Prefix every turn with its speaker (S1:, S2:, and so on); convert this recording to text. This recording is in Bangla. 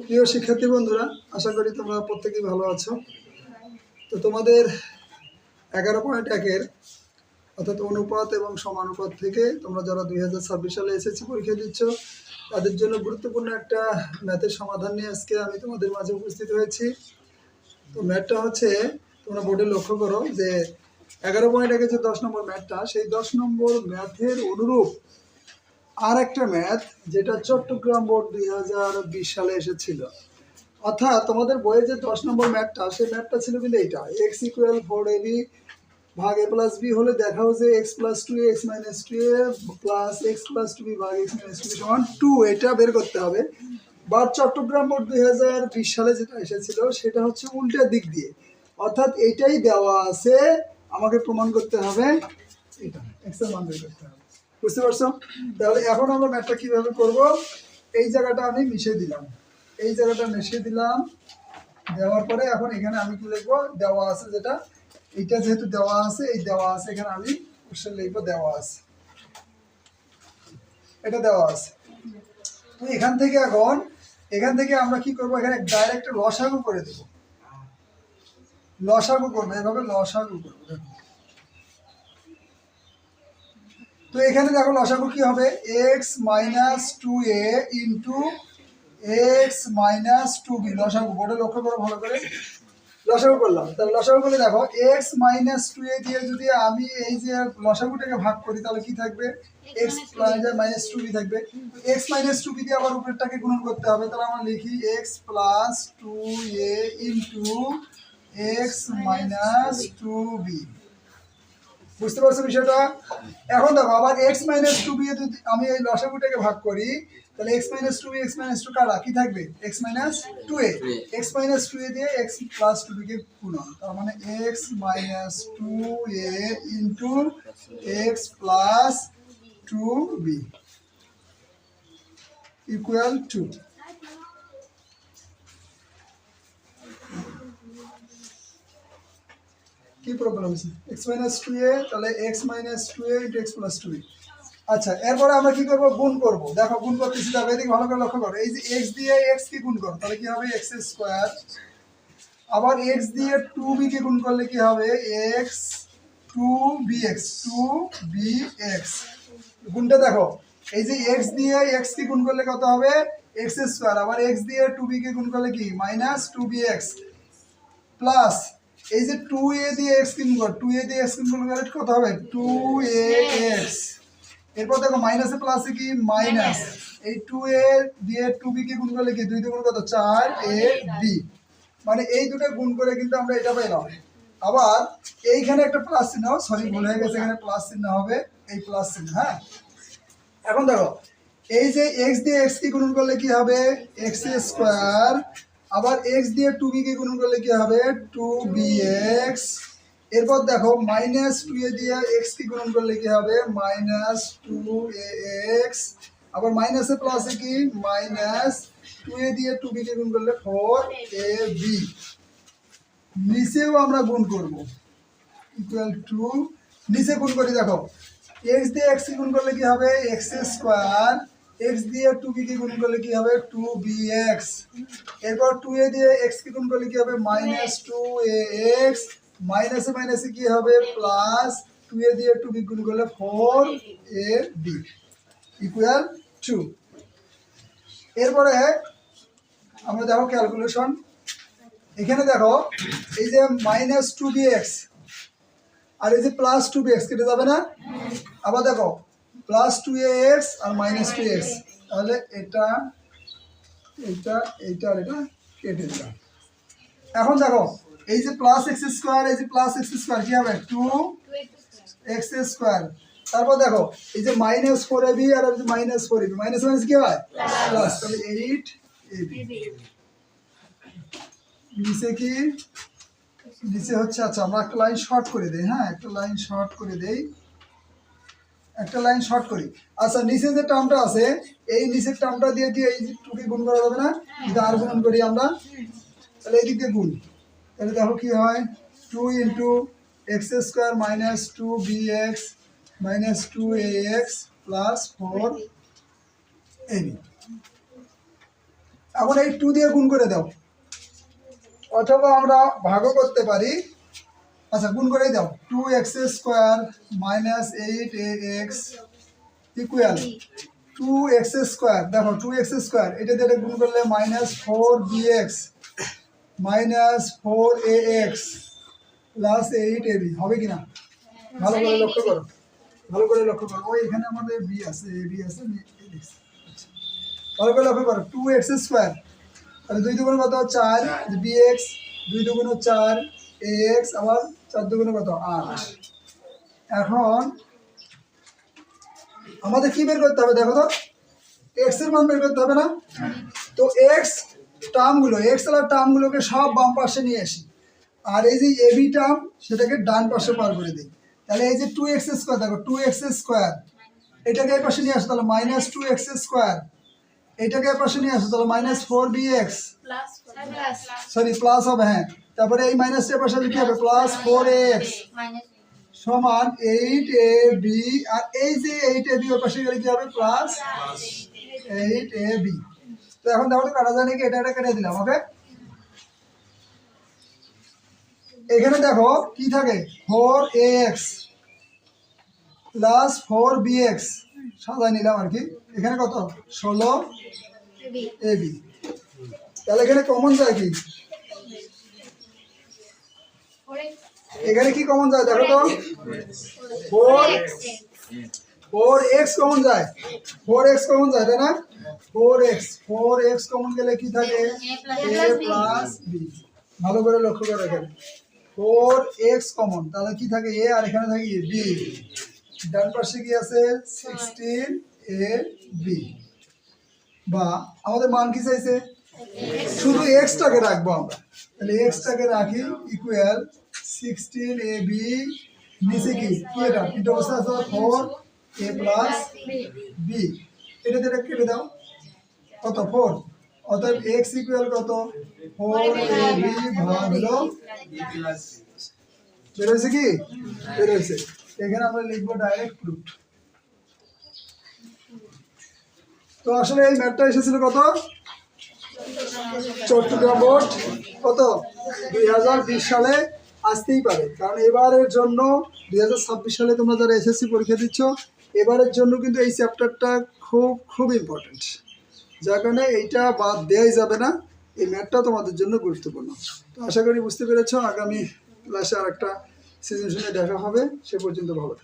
S1: প্রিয় শিক্ষার্থী বন্ধুরা, আশা করি তোমরা প্রত্যেকেই ভালো আছো। তো তোমাদের এগারো পয়েন্ট একের অর্থাৎ অনুপাত এবং সমানুপাত থেকে তোমরা যারা দুই হাজার ছাব্বিশ সালে এসএসসি পরীক্ষা দিচ্ছ, তাদের জন্য গুরুত্বপূর্ণ একটা ম্যাথের সমাধান নিয়ে আজকে আমি তোমাদের মাঝে উপস্থিত হয়েছি। তো ম্যাথটা হচ্ছে, তোমরা বোর্ডে লক্ষ্য করো যে এগারো পয়েন্ট একে যে দশ নম্বর ম্যাথটা, সেই দশ নম্বর ম্যাথের অনুরূপ আর একটা ম্যাথ যেটা চট্টগ্রাম বোর্ড দুই হাজার বিশ সালে এসেছিল। অর্থাৎ তোমাদের বইয়ে যে দশ নম্বর ম্যাথটা, সেই ম্যাথটা ছিল কিন্তু এইটা। X equal four a b ভাগ এ প্লাস বি হলে দেখাও যে x plus two x minus two a plus x plus two b ভাগ এক্স মাইনাস টু সমান টু এটা বের করতে হবে। বা চট্টগ্রাম বোর্ড দুই হাজার বিশ সালে যেটা এসেছিল, সেটা হচ্ছে উল্টা দিক দিয়ে। অর্থাৎ এইটাই দেওয়া আছে, আমাকে প্রমাণ করতে হবে। এটা এক্সের মান বের করতে হবে। বুঝতে পারছ? তাহলে এখন আমরা ম্যাথটা কীভাবে করব? এই জায়গাটা আমি মিশিয়ে দিলাম। এই জায়গাটা মিশিয়ে দিলাম। দেওয়ার পরে এখন এখানে আমি কি লিখব? দেওয়া আছে যেটা। এইটা যেহেতু দেওয়া আছে, এই দেওয়া আছে, এখানে আমি কোশ্চেন লিখব দেওয়া আছে। এটা দেওয়া আছে। তো এখান থেকে এখন, এখান থেকে আমরা কি করব? এখানে ডাইরেক্ট লসাগু করে দেব। লসাগু করব, এভাবে লসাগু করব, দেখো। তো এখানে দেখো লসাগু কি হবে? X minus two a into x minus two b লসাগু, বোর্ডে লক্ষ্য করো ভালো করে। লসাগু করলাম। তাহলে লসাগু করলে দেখো এক্স মাইনাস টু এ দিয়ে যদি আমি এই যে লসাগুটাকে ভাগ করি, তাহলে কি থাকবে? এক্স মাইনাস টু বি থাকবে। এক্স মাইনাস টু বি দিয়ে আবার উপরেরটাকে গুণন করতে হবে। তাহলে আমরা লিখি x plus two a into x minus two b বুঝতে পারছ বিষয়টা? এখন দেখো আবার এক্স মাইনাস টু বি যদি আমি এই লসাগুটাকে ভাগ করি তাহলে x minus two b x minus two কারা? কি থাকবে? X minus two a x minus two a দিয়ে এক্স প্লাস টু বিকে গুণন তার মানে x minus two a into x plus two b equal two কি প্রবলেম আছে এক্স মাইনাস টু এ, তাহলে x minus two a into x plus two a. আচ্ছা এরপরে আমরা কি করব? গুণ করব। দেখো, গুণ করতেছি দেখো এদিকে ভালো করে লক্ষ্য করো। এই যে এক্স দিয়ে এক্স কে গুণ করো, তাহলে কি হবে? এক্স স্কোয়ার আবার এক্স দিয়ে টু বি কে গুণ করলে কি হবে? X two b x two b x গুণটা দেখো, এই যে এক্স দিয়ে এক্স কে গুণ করলে কত হবে? এক্স স্কোয়ার আবার এক্স দিয়ে টু বি কে গুণ করলে কি? Minus two b x plus এই যে টু এ দিয়ে এক্স গুণ কর টু এ দিয়ে এক্স গুণ করলে কত হবে। টু এ এক্স এরপর দেখো মাইনাসে প্লাসে কি? মাইনাস এই টু এ দিয়ে টু বি কে গুণ করলে কি? দুই দুগুণ কত চার এ বি মানে এই দুটো গুণ করে কিন্তু আমরা এটা পেলাম। আবার এইখানে একটা প্লাস চিহ্ন সরি ভুল হয়ে গেছে এখানে প্লাস চিহ্ন হবে। এই প্লাস চিহ্ন হ্যাঁ? এখন দেখো এই যে এক্স দিয়ে এক্স কে গুণ করলে কি হবে? এক্স স্কোয়ার আবার এক্স দিয়ে টু বি কে গুণন করলে কি হবে? টু বি এক্স এরপর দেখো মাইনাস টু এ দিয়ে এক্স কে গুণন করলে কি হবে? মাইনাস টু এ এক্স আবার মাইনাসে প্লাসে কি? মাইনাস টু এ দিয়ে টু বি কে গুণ করলে ফোর এ বি নিচেও আমরা গুণ করব। ইকুয়াল টু নিচে গুণ করি, দেখো। এক্স দিয়ে এক্স গুণ করলে কি হবে? এক্স স্কোয়ার এক্স দিয়ে টু বি কে গুণ করলে কি হবে? টু বি এক্স এরপর টু এ দিয়ে এক্স কে গুণ করলে কি হবে? মাইনাস টু এ এক্স মাইনাসে মাইনাসে কি হবে? প্লাস টু এ দিয়ে টু বি গুণ করলে four a b equal two এরপরে আমরা দেখো ক্যালকুলেশন এখানে দেখো, এই যে মাইনাস টু বি এক্স আর এই যে প্লাস টু বি এক্স কেটে যাবে না? আবার দেখো প্লাস টু এ এক্স আর মাইনাস টু এক্স তাহলে এটা, এইটা এইটা আর এটা কেটে দিলাম। এখন দেখো, এই যে প্লাস এক্স স্কোয়ার এই যে প্লাস এক্স স্কোয়ার কি হবে? টু এক্স স্কোয়ার তারপর দেখো, এই যে minus four a b R minus four a b minus minus কি হয়? প্লাস তাহলে এইট এ বি নিচে কি? নিচে হচ্ছে আচ্ছা আমরা একটা লাইন শর্ট করে দেই হ্যাঁ? একটা লাইন শর্ট করে দেই। একটা লাইন শর্ট করি। আচ্ছা নিচে যে টার্মটা আছে, এই নিচের টার্মটা দিয়ে দিয়ে এই টুকে গুণ করা যাবে না? যদি আর গুণ করি আমরা, তাহলে এই দিক দিয়ে গুণ। তাহলে দেখো কি হয়? Two into x square minus two b x minus two a x plus four a b এখন এই টু দিয়ে গুণ করে দাও। অথবা আমরা ভাগও করতে পারি। আচ্ছা গুণ করেই দাও। Two x square minus eight a x equal two x square দেখো টু এক্স স্কোয়ার এটা দিয়ে গুণ করলে minus four b x minus four a x plus eight a b হবে কি না ভালো করে লক্ষ্য করো। ভালো করে লক্ষ্য করো। ওই এখানে আমাদের বি আছে এ বি আছে। ভালো করে লক্ষ্য করো টু এক্স স্কোয়ার তাহলে দুই দুগুণ কত? চার বি এক্স দুই দুগুণ চার এ এক্স আবার কত? আট। এখন আমাদের কি বের করতে হবে দেখো তো? এক্সের মান বের করতে হবে না? তো এক্স টার্মগুলো এক্স আর টার্মগুলোকে সব বাম পাশে নিয়ে আসি। আর এই যে এবি টার্ম সেটাকে ডান পাশে পার করে দিই। তাহলে এই যে টু এক্স স্কোয়ার দেখো টু এক্স স্কোয়ার এটাকে এই পাশে নিয়ে আসো তাহলে মাইনাস টু এক্স স্কোয়ার এটাকে পাশে নিয়ে আসো তাহলে minus four b x sorry plus হবে হ্যাঁ। তারপরে এই মাইনাসের পাশে কি হবে প্লাস ফোর এক্স সমান এইট এ বি আর এই যে এইট এ বি ওর পাশে গেলে কি হবে? প্লাস এইট এ বি তো এখন দেখো তো কাটা যায় নাকি এটা এটা কেটে দিলাম ওকে এখানে দেখো কি থাকে? Four x plus four b x সাজায় নিলাম আর কি। এখানে কত? ষোলো এ বি তাহলে এখানে কমন যায় কি? এখানে কি কমন যায় দেখো তো? ফোর ফোর এক্স কমন যায়। ফোর এক্স কমন যায় তাই না? Four x four x common গেলে কি থাকে? এ প্লাস বি ভালো করে লক্ষ্য করো এখানে ফোর এক্স কমন তাহলে কি থাকে? এ আর এখানে থাকে বি ডান পাশে কি আছে? সিক্সটিন এ বি বা আমাদের মান কি চাইছে? শুধু এক্সটাকে রাখব আমরা। তাহলে এক্সটাকে রাখি ইকুয়াল সিক্সটিন এ বি নিচে কি? কি এটা? এটা অবস্থা আছে ফোর এ প্লাস বি এটা যেটা কেটে দাও। কত? ফোর অতএব এক্স ইকুয়াল কত? ফোর এ বি ভাগ হলো বের হয়েছে কি? বের হয়েছে। এখানে আমরা লিখব ডাইরেক্ট প্রুফ তো আসলে এই ম্যাথটা এসেছিল কত? চট্টগ্রাম বোর্ড। কত? দুই হাজার বিশ সালে আসতেই পারে। কারণ এবারের জন্য দুই হাজার ছাব্বিশ সালে তোমরা যারা এসএসসি পরীক্ষা দিচ্ছ, এবারের জন্য কিন্তু এই চ্যাপ্টারটা খুব খুব ইম্পর্টেন্ট যার কারণে এইটা বাদ দেওয়াই যাবে না। এই ম্যাথটা তোমাদের জন্য গুরুত্বপূর্ণ। তো আশা করি বুঝতে পেরেছ, আগামী ক্লাসে আর একটা সিজনেশনে দেখা হবে। সে পর্যন্ত ভালো।